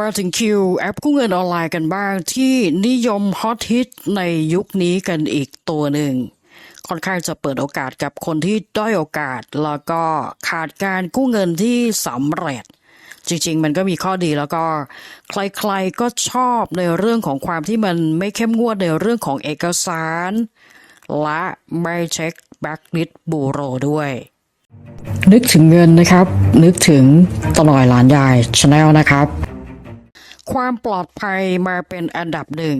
มาถึงคิวแอปกู้เงินออนไลน์กันบ้างที่นิยมฮอตฮิตในยุคนี้กันอีกตัวหนึ่ง ค่อนข้างจะเปิดโอกาสกับคนที่ด้อยโอกาส แล้วก็ขาดการกู้เงินที่สำเร็จ จริงๆ มันก็มีข้อดีแล้วก็ใครๆก็ชอบในเรื่องของความที่มันไม่เข้มงวดในเรื่องของเอกสาร และไม่เช็คแบ็กลิสบูโรด้วยนึกถึงเงินนะครับ นึกถึงตลอยหลานยายชาแนลนะครับ ความปลอดภัยมาเป็นอันดับหนึ่ง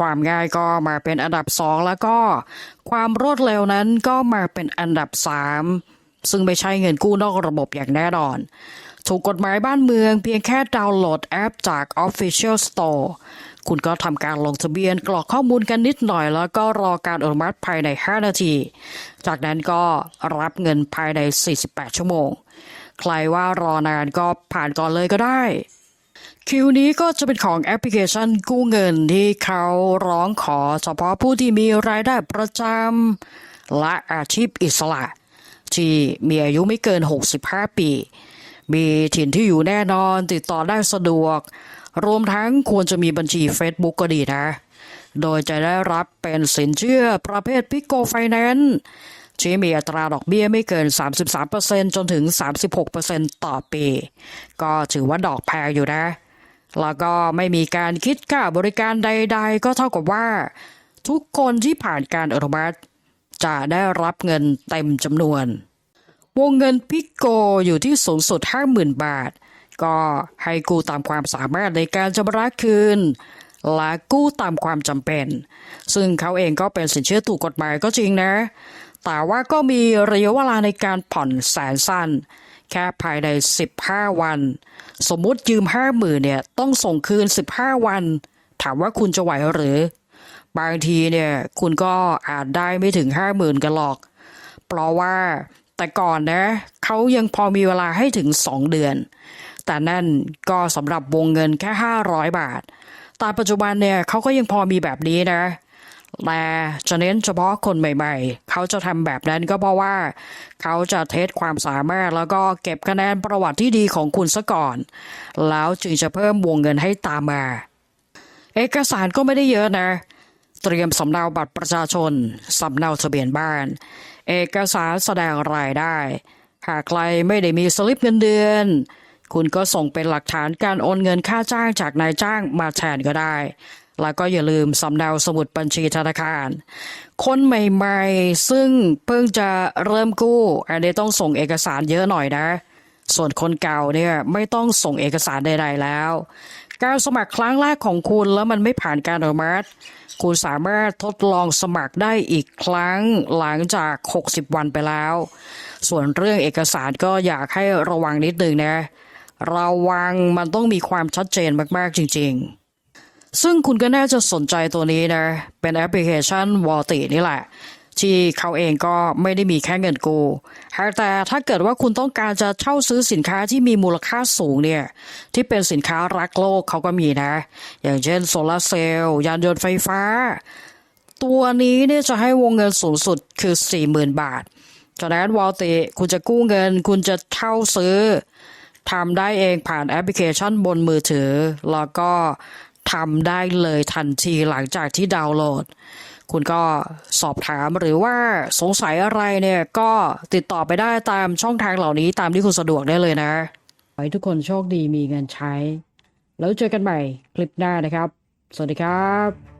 ความง่ายก็มาเป็นอันดับสองแล้วก็ ความรวดเร็วนั้นก็มาเป็นอันดับสามซึ่งไม่ใช่เงินกู้นอกระบบอย่างแน่นอน ถูกกฎหมายบ้านเมืองเพียงแค่ดาวน์โหลดแอปจาก Official Store คุณก็ทำการลงทะเบียนกรอกข้อมูลกันนิดหน่อยแล้วก็รอการอนุมัติภายใน 5 นาที จากนั้นก็รับเงินภายใน 48 ชั่วโมง ใครว่ารอนานก็ผ่านก่อนเลยก็ได้ คิวนี้ก็จะเป็นของแอปพลิเคชันกู้เงินที่เขาร้องขอเฉพาะผู้ที่มีรายได้ประจำและอาชีพอิสระ ที่มีอายุไม่เกิน 65 ปี มีถิ่นที่อยู่แน่นอนติดต่อได้สะดวก รวมทั้งควรจะมีบัญชี Facebook ก็ดีนะ โดยจะได้รับเป็นสินเชื่อประเภทพิโกไฟแนนซ์ที่มีอัตราดอกเบี้ยไม่เกิน 33%จนถึง 36%ต่อปี ก็ถือว่าดอกแพงอยู่นะ แล้วก็ไม่มีการคิดค่าบริการใด ๆ ก็เท่ากับว่า ทุกคนที่ผ่านการอนุมัติ จะได้รับเงินเต็มจำนวน วงเงินพิกโกอยู่ที่สูงสุด 50,000 บาท ก็ให้กู้ตามความสามารถในการชำระคืน และกู้ตามความจำเป็น ซึ่งเขาเองก็เป็นสินเชื่อถูกกฎหมายก็จริงนะ แต่ว่าก็มีระยะเวลาในการผ่อนแสนสั้น แค่ภายใน 15 วัน สมมุติยืม 50,000เนี่ยต้องส่งคืน 15 วัน ถามว่าคุณจะไหวหรือ บางทีเนี่ยคุณก็อาจได้ไม่ถึง 50,000 กันหรอก เพราะว่าแต่ก่อนนะเขายังพอมีเวลาให้ถึง 2 เดือน แต่นั่นก็สำหรับวงเงินแค่ 500 บาท แต่ปัจจุบันเนี่ยเขาก็ยังพอมีแบบนี้นะ แต่จะเน้นเฉพาะคนใหม่ๆ เขาจะทำแบบนั้นก็เพราะว่า เขาจะเทสความสามารถแล้วก็เก็บคะแนนประวัติที่ดีของคุณซะก่อน แล้วจึงจะเพิ่มวงเงินให้ตามมา เอกสารก็ไม่ได้เยอะนะ เตรียมสำเนาบัตรประชาชน สำเนาทะเบียนบ้าน เอกสารแสดงรายได้ หากใครไม่ได้มีสลิปเงินเดือน คุณก็ส่งเป็นหลักฐานการโอนเงินค่าจ้างจากนายจ้างมาแทนก็ได้ แล้วก็อย่าลืมสำเนาสมุดบัญชีธนาคาร คนใหม่ๆ ซึ่งเพิ่งจะเริ่มกู้ อันนี้ต้องส่งเอกสารเยอะหน่อยนะ ส่วนคนเก่าเนี่ยไม่ต้องส่งเอกสารใดๆแล้ว การสมัครครั้งแรกของคุณแล้วมันไม่ผ่านการอนุมัติ คุณสามารถทดลองสมัครได้อีกครั้งหลังจาก 60 วันไปแล้ว ส่วนเรื่องเอกสารก็อยากให้ระวังนิดนึงนะ ระวังมันต้องมีความชัดเจนมากๆจริง ๆ ซึ่งคุณก็น่าจะสนใจตัวนี้นะ เป็นแอปพลิเคชันวอลตินี่แหละ ที่เขาเองก็ไม่ได้มีแค่เงินกู้แต่ถ้าเกิดว่าคุณต้องการจะเช่าซื้อสินค้าที่มีมูลค่าสูงเนี่ย ที่เป็นสินค้ารักโลกเขาก็มีนะ อย่างเช่นโซลาร์เซลล์ยานยนต์ไฟฟ้า ตัวนี้เนี่ยจะให้วงเงินสูงสุดคือ 40,000 บาทจากนั้นวอลติคุณจะกู้เงิน คุณจะเช่าซื้อทำได้เองผ่านแอปพลิเคชันบนมือถือ แล้วก็ ทำได้เลยทันทีหลังจากที่ดาวน์โหลด คุณก็สอบถามหรือว่าสงสัยอะไรเนี่ยก็ติดต่อไปได้ตามช่องทางเหล่านี้ตามที่คุณสะดวกได้เลยนะขอให้ทุกคนโชคดีมีเงินใช้ แล้วเจอกันใหม่คลิปหน้านะครับ สวัสดีครับ